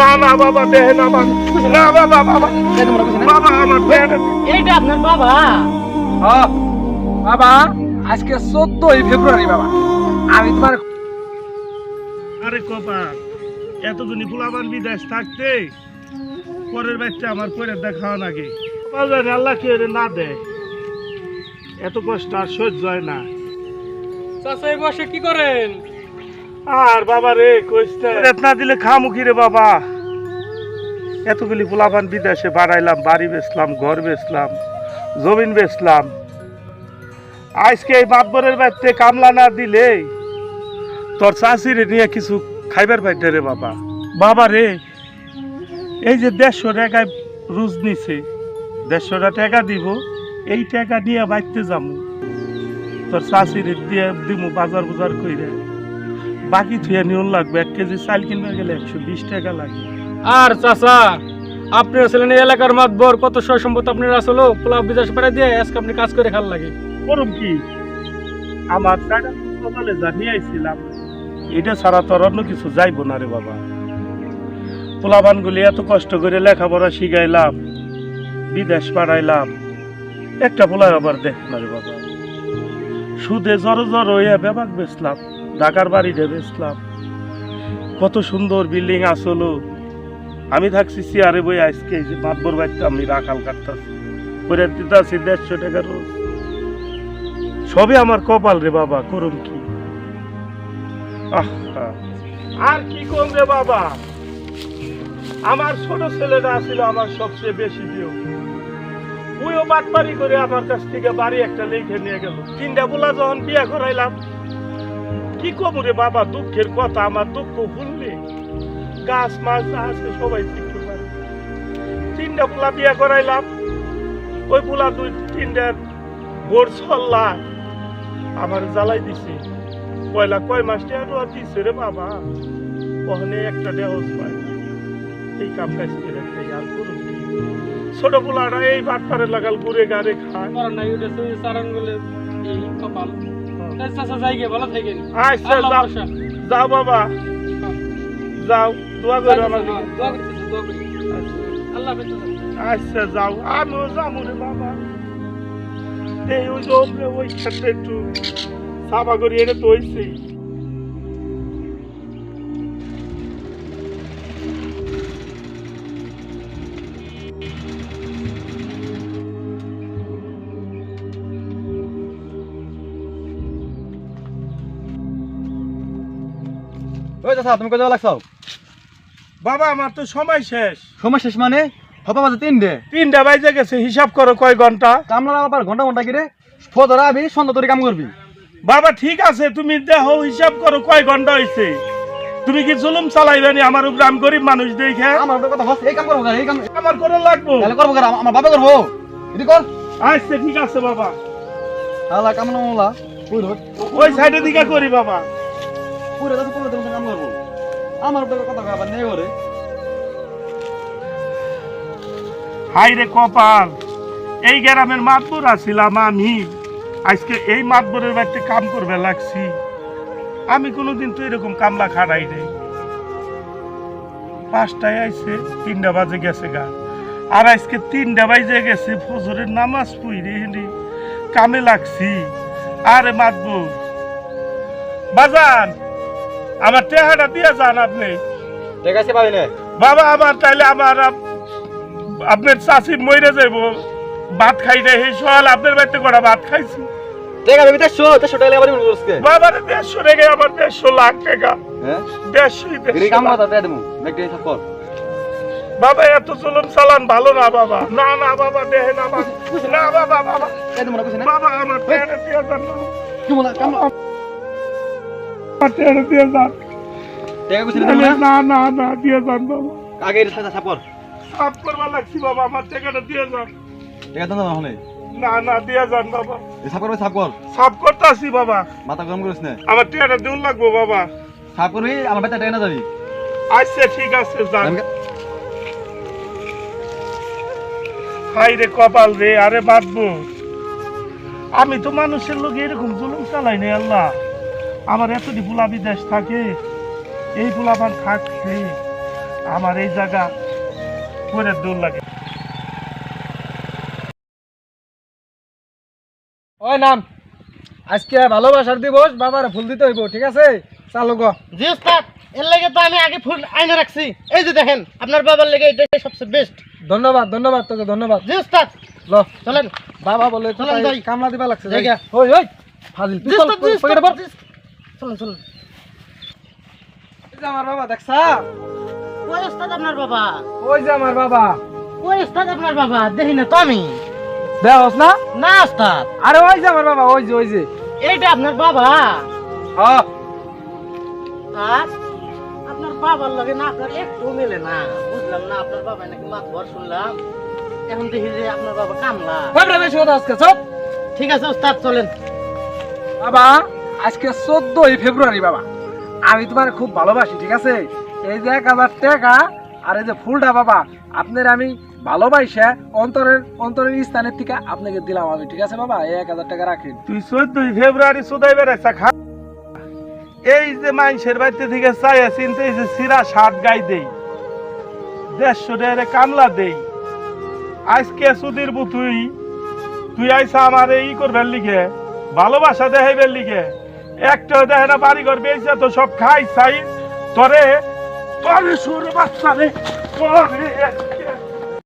না না বাবা দেহে না না বাবা বাবা আমার এইটা আপনার হ্যাঁ আজকে চোদ্দই ফেব্রুয়ারি বাবা। আমি তোমার আরে কপাল এতদিনই ফুলাবান বিদেশ থাকতে পরের বাচ্চা আমার পরে দেখাও নাকি কপাল আল্লাহ কে রে না দে এত কষ্ট আর সহ্য হয় না। চাচা এই বসে কি করেন? আর বাবা রে কইতে না দিলে খামুখি রে বাবা। এতগুলি ফুলাবান বিদেশে বাড়াইলাম, বাড়ি বেচলাম, ঘর বেচলাম, জমিন বেচলাম। আজকে এই মাতবরের বাড়িতে কামলা না দিলে তোর চাষিরে নিয়ে কিছু খাইবার পাইতে রে বাবা। বাবা রে, এই যে দেড়শো টাকায় রুজ নিছে দেড়শোটা টাকা দিব, এই টাকা নিয়ে বাড়তে যাব তোর চাষিরে দিয়ে দিমু বাজার বুজার কইরে। বাকি থুয়ে নিয়ন লাগবে, এক কেজি চাল কিনবে গেলে একশো বিশ টাকা লাগে। আর চাচা আপনি ছিলেন এলাকার মাতবর কত সয় সম্পদ আপনার আসলো পোলা বিদেশ পাড়ায় দিয়ে আজকে আপনি কাজ করে খাল লাগে। করুম কি? আমার টাকা সকালে জানিয়ে আইছিলাম, এটা ছাড়া তোর অন্য কিছু যাইবো না রে বাবা। পোলাবানগুলি এত কষ্ট করে লেখাপড়া শিখাইলাম, বিদেশ পাঠাইলাম একটা পোলায় আবার দেখ না রে বাবা। সুদে জড়ো জড়ো হইয়া বেবাক বেচলাম, ঢাকার বাড়িতে বেচলাম। কত সুন্দর বিল্ডিং আসলো আমি থাকছি চেয়ারে বই আজকে এই যে বাড়িতে আমি রাখাল কাটতাছি। করে দিতাছি দেড়শো টাকা রোজ। সবই আমার কপাল রে বাবা, করুন কি। আর কি কম রে বাবা? আমার ছোট ছেলেটা ছিল আমার সবচেয়ে বেশি প্রিয়। ওইও বাটপারি করে আমার কাছ থেকে বাড়ি একটা লিখে নিয়ে গেল। তিনটা বোলা যখন বিয়ে করাইলাম, কি কম রে বাবা, দুঃখের কথা, আমার দুঃখ ভুললে গাছ মাছ যা আছে সবাই শিখতে পারে। তিনটা পোলা বিয়ে করাইলাম। ওই পোলা দুই তিনটার ভোর ছল্লা আমার জ্বালাই দিছে। পয়লা কয় মাস টাকা আর দিছে রে বাবা। ওখানে একটা দেহজ পায়। এই কাম কাজ করে খাই আর ছোট পোলাটা এই ভাত পারে লাগাল ঘুরে গাড়ে খায়। ভালো থাকেন। আচ্ছা আল্লাহ যাও। বাবা। যাও। দোয়া করে আমার হ্যাঁ, দোয়া করি চাচা, দোয়া করি। আল্লাহ হাফেজ চাচা। আচ্ছা যাও আমিও যাব রে বাবা এই ওই যে ওপরে ওই ক্ষেত্রে একটু সাফা করি এটা তো হইছেই ওই চাচা তুমি কোথাও লাগছো বাবা আমার তো সময় শেষ। সময় শেষ মানে? হবা বাজে তিনটে। তিনটা বাজে গেছে হিসাব করো কয় ঘণ্টা। কামলা আবার ঘণ্টা ঘণ্টা কিরে? ফদরা আমি সন্ধ্যা তোরে কাম করবি। বাবা ঠিক আছে তুমি দেখো হিসাব করো কয় ঘণ্টা হয়েছে তুমি কি জুলুম চালাইবেনি? আমার উপরে আমি গরিব মানুষ দেখে। আমার কথা হস এই কাম করব এই কাম আমার করে লাগবো। তাহলে করব কারা? আমার বাবা করব? এটি কর। আচ্ছা ঠিক আছে বাবা। আল্লাহ কাম না মোলা পুরো ওই সাইডের দিকে করি বাবা। পুরো দাদু পুরো কাম করব। আমার একটা কথা আবার নেই করে হাই রে কপাল, এই গ্রামের মাতবর আছিলাম আমি। আজকে এই মাতবরের বাড়িতে কাম করবে লাগছি। আমি কোনোদিন তো এরকম কামলা খাড়াই নাই। পাঁচটায় আইসে তিনটা বাজে গেছে গা। আর আজকে তিনটা বাজে গেছে, ফজরের নামাজ পড়ে হেনে কামে লাগছি। আরে মাতবর, বাজান। আমার টেহাটা দিয়ে যান আপনি। ঠিক আছে পাবি বাবা আমার তাইলে আমার আপনার চাষি মরে যাইব। ভাত খাই নাই সেই সকাল আপনার বাড়িতে করা ভাত খাইছি। ঠিক আছে দেড়শো দেড়শো টাকা লেবার মনে করছে। বাবার দেড়শো রেগে আমার দেড়শো লাখ টাকা। দেড়শোই দেড়শো কাম লাখ। কথা দিয়ে দেবো। ব্যাগটা সব কর। বাবা এত চলন চালান ভালো না বাবা। না না বাবা দেহে না না বাবা বাবা। এই তোমরা বুঝি না। বাবা আমার টেহাটা দিয়ে যান টাকা না না না না দিয়ে যান বাবা আগে সাপর লাগছি বাবা আমার টাকাটা দিয়ে যান টাকা দাও না হলে না না দিয়ে যান বাবা সাপ করবে সাপ কর সাফ করতে আসি বাবা? মাথা গরম করিস না? আমার টেহাটা দিন লাগবো বাবা। সাপ করবি আমার বাচ্চা টাকা না যাবি আচ্ছা ঠিক আছে যান আমি- হাই রে কপাল রে আরে বাঁধবো আমি তো মানুষের লোক এরকম জুলুম চালাই নাই আল্লাহ। আমার এতটি পোলা বিদেশ থাকে এই পোলাপান থাকছে আমার এই জায়গা করে দূর লাগে। ওই নাম আজকে ভালোবাসার দিবস বাবার ফুল দিতে হইব ঠিক আছে? চালু গো। জি উস্তাদ এর লাগে তো আমি আগে ফুল আইনে রাখছি। এই যে দেখেন আপনার বাবার লেগে এটাই সবচেয়ে বেস্ট ধন্যবাদ ধন্যবাদ তোকে ধন্যবাদ। জি উস্তাদ ল। চলেন। বাবা বলে চলেন কামলা দিবা লাগছে। জায়গা। ওই ওই ফাজিল চলেন চলেন। আমার বাবা দেখছা? ওই উস্তাদ আপনার বাবা? ওই যে আমার বাবা। ওই উস্তাদ আপনার বাবা? দেখি না তো আমি। দেওস না? না উস্তাদ আরে ওই যে আমার বাবা ওই যে ওই যে। এইটা আপনার বাবা? হ্যাঁ আপনার বাবার লগে না আপনার একটু মেলে না। বুঝলাম না আপনার বাবা নাকি মাছ ভর শুনলাম। এখন দেখি যে আপনার বাবা কামলা। বেশি কথা আজকে সব ঠিক আছে উস্তাদ চলেন। বাবা। আজকে চোদ্দই ফেব্রুয়ারি বাবা। আমি তোমার খুব ভালোবাসি, ঠিক আছে? এই যে এক হাজার টাকা আর এই যে ফুলটা বাবা, আপনার আমি ভালোবাসা অন্তরের অন্তরের স্থানের থেকে আপনাকে দিলাম আমি, ঠিক আছে বাবা? এক হাজার টাকা রাখেন। তুই চোদ্দই ফেব্রুয়ারি সুদাই বেড়াইছা, খা। এই যে মানুষের বাড়িতে থেকে চাই চিনতে এই যে সিরা সাত গাই দেই, দেড়শো টাকা কামলা দেই। আজকে সুদির তুই তুই আইসা আমার এই করবার লিখে ভালোবাসা দেখাইবার লিখে একটা দেখে না বাড়ি ঘর বেয়েছে তো সব খাই সাই। তরে তরে সুর বাচ্চা রে তরে